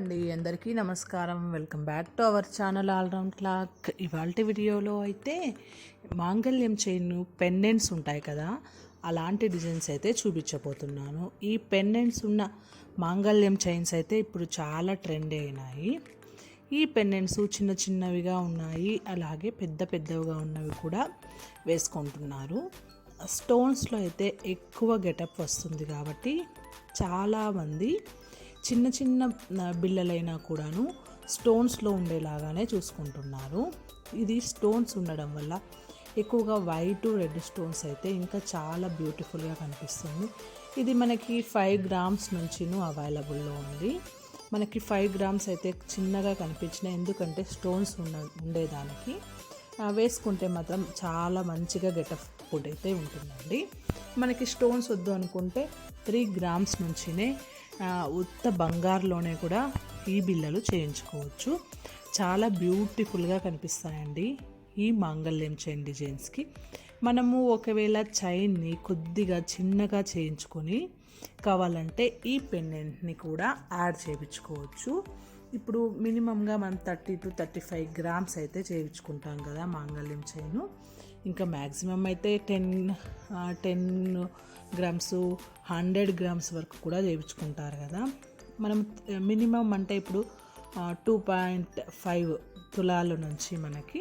అండి అందరికీ నమస్కారం. Welcome back to our channel all round clock. ఇవాళ వీడియోలో అయితే మాంగళ్యం చైన్ పెండెంట్స్ ఉంటాయి కదా అలాంటి డిజైన్స్ అయితే చూపించబోతున్నాను. ఈ పెండెంట్స్ ఉన్న మాంగళ్యం చైన్స్ అయితే ఇప్పుడు చాలా ట్రెండ్ అయినాయి. ఈ పెండెంట్స్ చిన్న చిన్నవిగా ఉన్నాయి అలాగే పెద్ద పెద్దవిగా ఉన్నవి కూడా వేసుకుంటున్నారు. స్టోన్స్లో అయితే ఎక్కువ గెటప్ వస్తుంది కాబట్టి చాలామంది చిన్న చిన్న బిళ్ళలైనా కూడాను స్టోన్స్లో ఉండేలాగానే చూసుకుంటున్నారు. ఇది స్టోన్స్ ఉండడం వల్ల ఎక్కువగా వైట్ రెడ్ స్టోన్స్ అయితే ఇంకా చాలా బ్యూటిఫుల్గా కనిపిస్తుంది. ఇది మనకి ఫైవ్ గ్రామ్స్ నుంచిను అవైలబుల్లో ఉంది. మనకి ఫైవ్ గ్రామ్స్ అయితే చిన్నగా కనిపించినాయి ఎందుకంటే స్టోన్స్ ఉన్న ఉండేదానికి వేసుకుంటే మాత్రం చాలా మంచిగా గెటప్ ఫుడ్ అయితే ఉంటుందండి. మనకి స్టోన్స్ వద్దు అనుకుంటే త్రీ గ్రామ్స్ నుంచినే ఉత్త బంగారులోనే కూడా ఈ బిళ్ళలు చేయించుకోవచ్చు. చాలా బ్యూటిఫుల్గా కనిపిస్తాయండి ఈ మాంగళ్యం చైన్ డిజైన్స్కి. మనము ఒకవేళ చైన్ని కొద్దిగా చిన్నగా చేయించుకొని కావాలంటే ఈ పెండెంట్ని కూడా యాడ్ చేయించుకోవచ్చు. ఇప్పుడు మినిమంగా మనం thirty to thirty five grams అయితే చేయించుకుంటాం కదా మాంగళ్యం చైను. ఇంకా మ్యాక్సిమం అయితే ten ten grams hundred grams వరకు కూడా చేయించుకుంటారు కదా. మనం మినిమం అంటే ఇప్పుడు టూ పాయింట్ ఫైవ్ తులాల నుంచి మనకి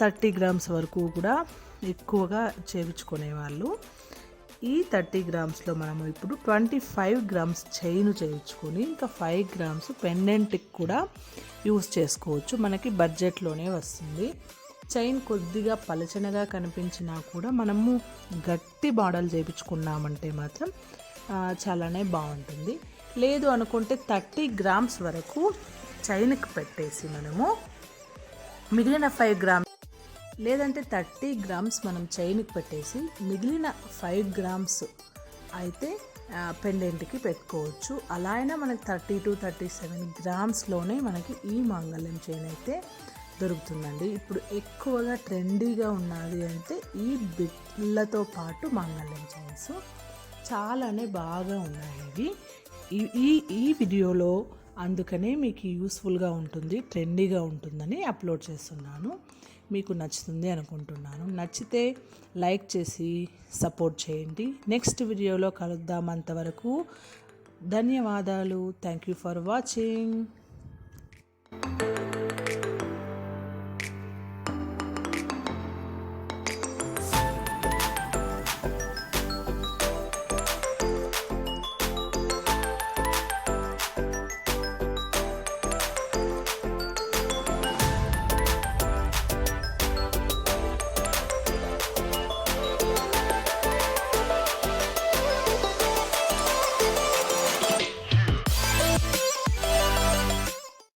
థర్టీ గ్రామ్స్ వరకు కూడా ఎక్కువగా చేయించుకునే వాళ్ళు. ఈ థర్టీ గ్రామ్స్లో మనము ఇప్పుడు ట్వంటీ ఫైవ్ గ్రామ్స్ చైన్ చేయించుకొని ఇంకా ఫైవ్ గ్రామ్స్ పెండెంట్కి కూడా యూస్ చేసుకోవచ్చు. మనకి బడ్జెట్లోనే వస్తుంది. చైన్ కొద్దిగా పలచనగా కనిపించినా కూడా మనము గట్టి బాడలు చేయించుకున్నామంటే మాత్రం చాలానే బాగుంటుంది. లేదు అనుకుంటే థర్టీ గ్రామ్స్ వరకు చైన్కి పెట్టేసి మనము మిగిలిన ఫైవ్ గ్రామ్స్ లేదంటే థర్టీ గ్రామ్స్ మనం చైన్కి పెట్టేసి మిగిలిన ఫైవ్ గ్రామ్స్ అయితే పెండెంట్కి పెట్టుకోవచ్చు. అలా అయినా మనకి థర్టీ టు థర్టీ సెవెన్ గ్రామ్స్లోనే మనకి ఈ మాంగళ్యం చైన్ అయితే దొరుకుతుందండి. ఇప్పుడు ఎక్కువగా ట్రెండీగా ఉన్నది అంటే ఈ బిట్లతో పాటు మాంగళ్యం చైన్స్ చాలానే బాగా ఉన్నాయి ఇవి ఈ- ఈ ఈ వీడియోలో అందుకనే మీకు యూస్ఫుల్గా ఉంటుంది ట్రెండీగా ఉంటుందని అప్లోడ్ చేస్తున్నాను. మీకు నచ్చుతుంది అనుకుంటున్నాను. నచ్చితే లైక్ చేసి సపోర్ట్ చేయండి. నెక్స్ట్ వీడియోలో కలుద్దాం అంతవరకు ధన్యవాదాలు. Thank you for watching